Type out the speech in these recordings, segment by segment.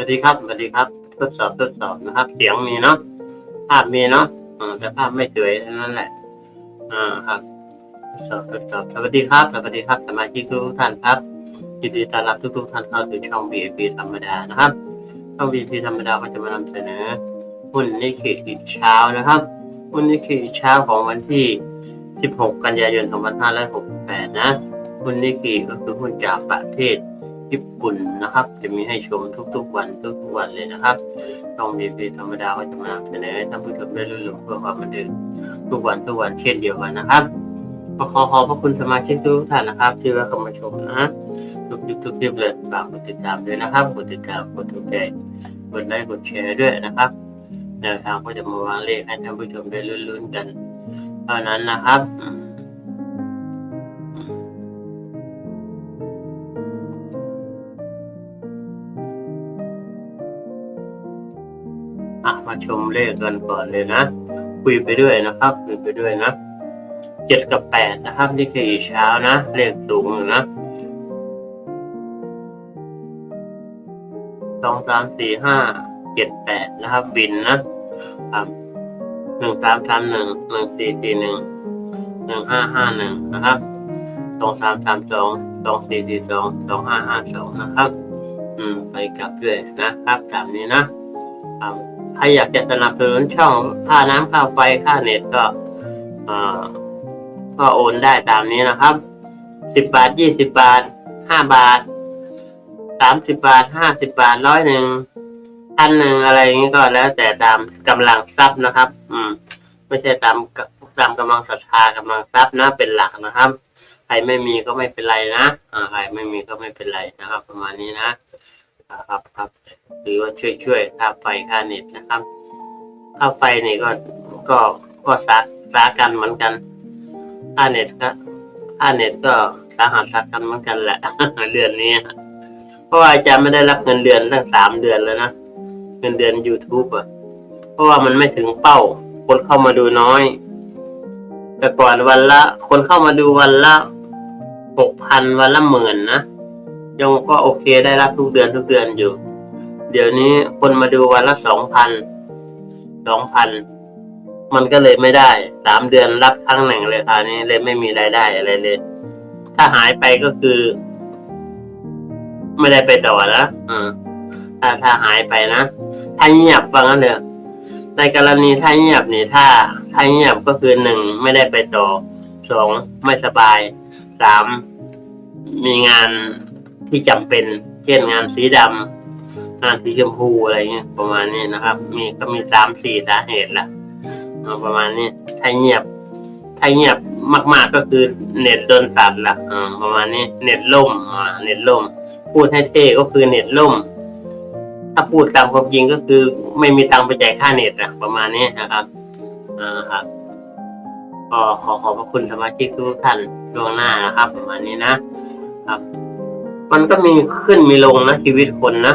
วัสดีครับสวัสดีครับ ทดสอบทดสอบนะครับ เสียงมีเนาะภาพมีเนาะแต่ภาพไม่สวยเท่านั้นแหละอ่าครับทดสอบทดสอบสวัสดีครับสวัสดีครับสมาชิกทุกท่านครับยินดีต้อนรับทุกทุกๆท่านเข้าสู่ช่อง VIP ธรรมดานะครับช่อง VIP ธรรมดาก็จะมานำเสนอหุ้นนิกเกิเช้านะครับหุ้นนิกเกิเช้าของวันที่ 16 กันยายน 2568 นะหุ้นนิกเกิก็คือหุ้นจากประเทศ ญี่ปุ่นนะครับ จะมีให้ชมทุกๆวันทุกๆวันเลยนะครับช่องบีพีธรรมดาก็จะมานำเสนอให้ท่านผู้ชมได้รู้เพื่อความบันเทิงทุกวันทุกวันเช่นเดียวกันนะครับขอขอขอบพระคุณสมาชิกทุกท่านนะครับ ที่เข้ามาชมนะทุกคลิปทุกคลิปเลยฝากกดติดตามด้วยนะครับกดติดตามกดถูกใจกดไลค์กดแชร์ด้วยนะครับแนวทางก็จะมาวางเลขให้ท่านผู้ชมได้ลุ้นๆกัน เท่านั้นนะครับ มาชมเลขกันก่อนเลยนะ คุยไปด้วยนะครับ คุยไปด้วยนะเจ็ดกับแปดนะครับ นี่คือเช้านะ เลขสูงอยู่นะสองสามสี่ห้าเจ็ดแปดนะครับ บินนะครับหนึ่งสามสามหนึ่งหนึ่งสี่สี่หนึ่งหนึ่งห้าห้าหนึ่งนะครับสองสามสามสองสองสี่สี่สองสองห้าห้าสองนะครับ อืม ไปกลับด้วยนะครับตามนี้นะครับ ใครอยากจะสนับสนุนช่องค่าน้ำค่าไฟค่าเน็ตก็ก็โอนได้ตามนี้นะครับสิบบาทยี่สิบบาทห้าบาทสามสิบบาทห้าสิบบาทร้อยหนึ่งพันหนึ่งอะไรอย่างนี้ก็แล้วแต่ตามกำลังทรัพย์นะครับ อืม ไม่ใช่ตามกตามกำลังศรัทธากำลังทรัพย์นะเป็นหลักนะครับ ใครไม่มีก็ไม่เป็นไรนะอ่าใครไม่มีก็ไม่เป็นไรนะครับ ประมาณนี้นะ อ่าครับครับหรือว่าช่วยช่วยค่าไฟค่าเน็ตนะครับค่าไฟนี่ก็ก็ก็สาสากันเหมือนกันค่าเน็ตก็ค่าเน็ตก็สาหัสสากันเหมือนกันแหละเดือนนี้เพราะว่าอาจารย์ไม่ได้รับเงินเดือนตั้งสามเดือนแล้วนะเงินเดือน youtube อะ เพราะว่ามันไม่ถึงเป้า คนเข้ามาดูน้อย แต่ก่อนวันละ คนเข้ามาดูวันละหกพันวันละหมื่นนะ ยังก็โอเคได้รับทุกเดือนทุกเดือนอยู่ เดี๋ยวนี้คนมาดูวันละสองพันสองพันมันก็เลยไม่ได้สามเดือนรับครั้งหนึ่งเลยคราวนี้เลยไม่มีรายได้อะไรเลย ถ้าหายไปก็คือ ไม่ได้ไปต่อแล้วอืมถ้าถ้าหายไปนะถ้าเงียบว่างั้นเถอะในกรณีถ้าเงียบนี่ถ้า ถ้าเงียบก็คือหนึ่งไม่ได้ไปต่อสองไม่สบายสามมีงาน ที่จำเป็น เช่นงานสีดำงานสีชมพูอะไรเงี้ยประมาณนี้นะครับ มีก็มีสามสี่สาเหตุละประมาณนี้ถ้าเงียบถ้าเงียบมาก ๆก็คือเน็ตโดนตัดละประมาณนี้ เน็ตล่มเน็ตล่ม พูดให้เท่ก็คือเน็ตล่ม ถ้าพูดตามความจริงก็คือ ไม่มีตังค์ไปจ่ายค่าเน็ตนะประมาณนี้นะครับอ่าครับก็ขอขอบพระคุณสมาชิกทุกท่านล่วงหน้านะครับ ประมาณนี้นะครับ มันก็มีขึ้นมีลงนะชีวิตคนนะ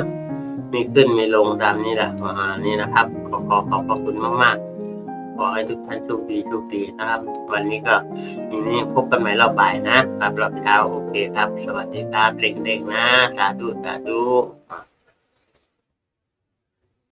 มีขึ้นมีลงตามนี้แหละอ่านี่นะครับ ขอขอขอบพระคุณมากๆ ขอให้ทุกท่านโชคดีโชคดีนะครับ วันนี้ก็นี้พบกันใหม่รอบบ่ายนะครับรอบเช้าโอเคครับ สวัสดีครับเด็กๆนะสาธุสาธุ